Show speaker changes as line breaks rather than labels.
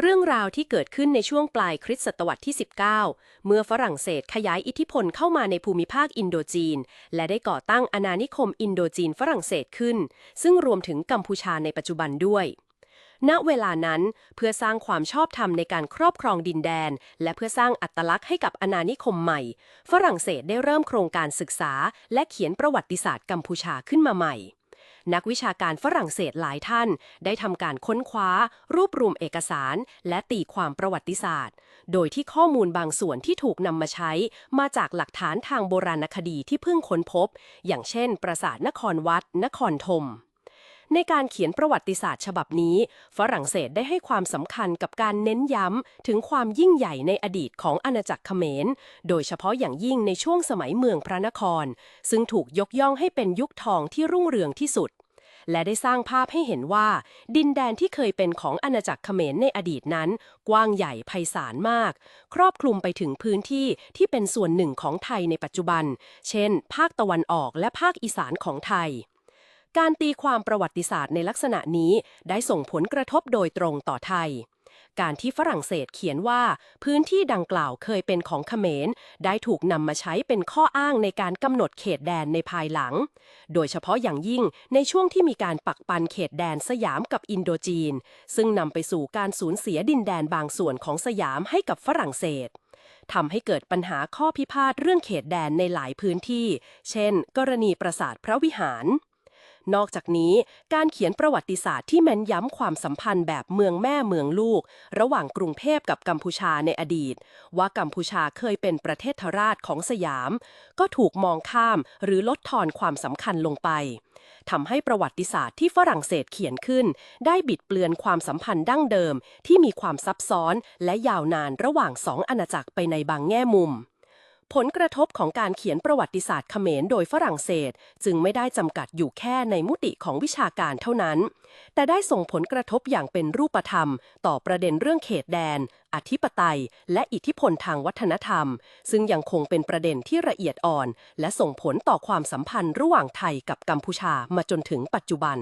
เรื่องราวที่เกิดขึ้นในช่วงปลายคริสตศตวรรษที่ 19 เมื่อฝรั่งเศสขยายอิทธิพลเข้ามาในภูมิภาคอินโดจีน และได้ก่อตั้งอาณานิคมอินโดจีนฝรั่งเศสขึ้น ซึ่งรวมถึงกัมพูชาในปัจจุบันด้วย ณ เวลานั้นเพื่อสร้างความชอบธรรมในการครอบครองดินแดน และเพื่อสร้างอัตลักษณ์ให้กับอาณานิคมใหม่ ฝรั่งเศสได้เริ่มโครงการศึกษา และเขียนประวัติศาสตร์กัมพูชาขึ้นมาใหม่ นักวิชาการฝรั่งเศสหลายท่าน ได้ทำการค้นคว้า รวบรวมเอกสาร และตีความประวัติศาสตร์ โดยที่ข้อมูลบางส่วนที่ถูกนำมาใช้ มาจากหลักฐานทางโบราณคดีที่เพิ่งค้นพบ อย่างเช่น ปราสาทนครวัด นครธมในการเขียนประวัติศาสตร์ฉบับนี้ ฝรั่งเศสได้ให้ความสำคัญกับการเน้นย้ำ ถึงความยิ่งใหญ่ในอดีตของอาณาจักรเขมร โดยเฉพาะอย่างยิ่งในช่วงสมัยเมืองพระนคร ซึ่งถูกยกย่องให้เป็นยุคทองที่รุ่งเรืองที่สุด และได้สร้างภาพให้เห็นว่า ดินแดนที่เคยเป็นของอาณาจักรเขมรในอดีตนั้น กว้างใหญ่ไพศาลมาก ครอบคลุมไปถึงพื้นที่ที่เป็นส่วนหนึ่งของไทยในปัจจุบัน เช่น ภาคตะวันออกและภาคอีสานของไทยการตีความประวัติศาสตร์ในลักษณะนี้ได้ส่งผลกระทบโดยตรงต่อไทย การที่ฝรั่งเศสเขียนว่า พื้นที่ดังกล่าวเคยเป็นของเขมร ได้ถูกนำมาใช้เป็นข้ออ้างในการกำหนดเขตแดนในภายหลัง โดยเฉพาะอย่างยิ่งในช่วงที่มีการปักปันเขตแดนสยามกับอินโดจีน ซึ่งนำไปสู่การสูญเสียดินแดนบางส่วนของสยามให้กับฝรั่งเศสทำให้เกิดปัญหาข้อพิพาทเรื่องเขตแดนในหลายพื้นที่ เช่น กรณีปราสาทพระวิหาร นอกจากนี้ การเขียนประวัติศาสตร์ที่แม่นย้ำความสัมพันธ์แบบเมืองแม่เมืองลูก ระหว่างกรุงเทพกับกัมพูชาในอดีต ว่ากัมพูชาเคยเป็นประเทศทราชของสยาม ก็ถูกมองข้ามหรือลดทอนความสำคัญลงไปทำให้ประวัติศาสตร์ที่ฝรั่งเศสเขียนขึ้น ได้บิดเบือนความสัมพันธ์ดั้งเดิม ที่มีความซับซ้อนและยาวนานระหว่างสองอาณาจักรไปในบางแง่มุม ผลกระทบของการเขียนประวัติศาสตร์เขมรโดยฝรั่งเศส จึงไม่ได้จำกัดอยู่แค่ในมุติของวิชาการเท่านั้น แต่ได้ส่งผลกระทบอย่างเป็นรูปธรรม ต่อประเด็นเรื่องเขตแดน อธิปไตย และอิทธิพลทางวัฒนธรรม ซึ่งยังคงเป็นประเด็นที่ละเอียดอ่อน และส่งผลต่อความสัมพันธ์ระหว่างไทยกับกัมพูชามาจนถึงปัจจุบัน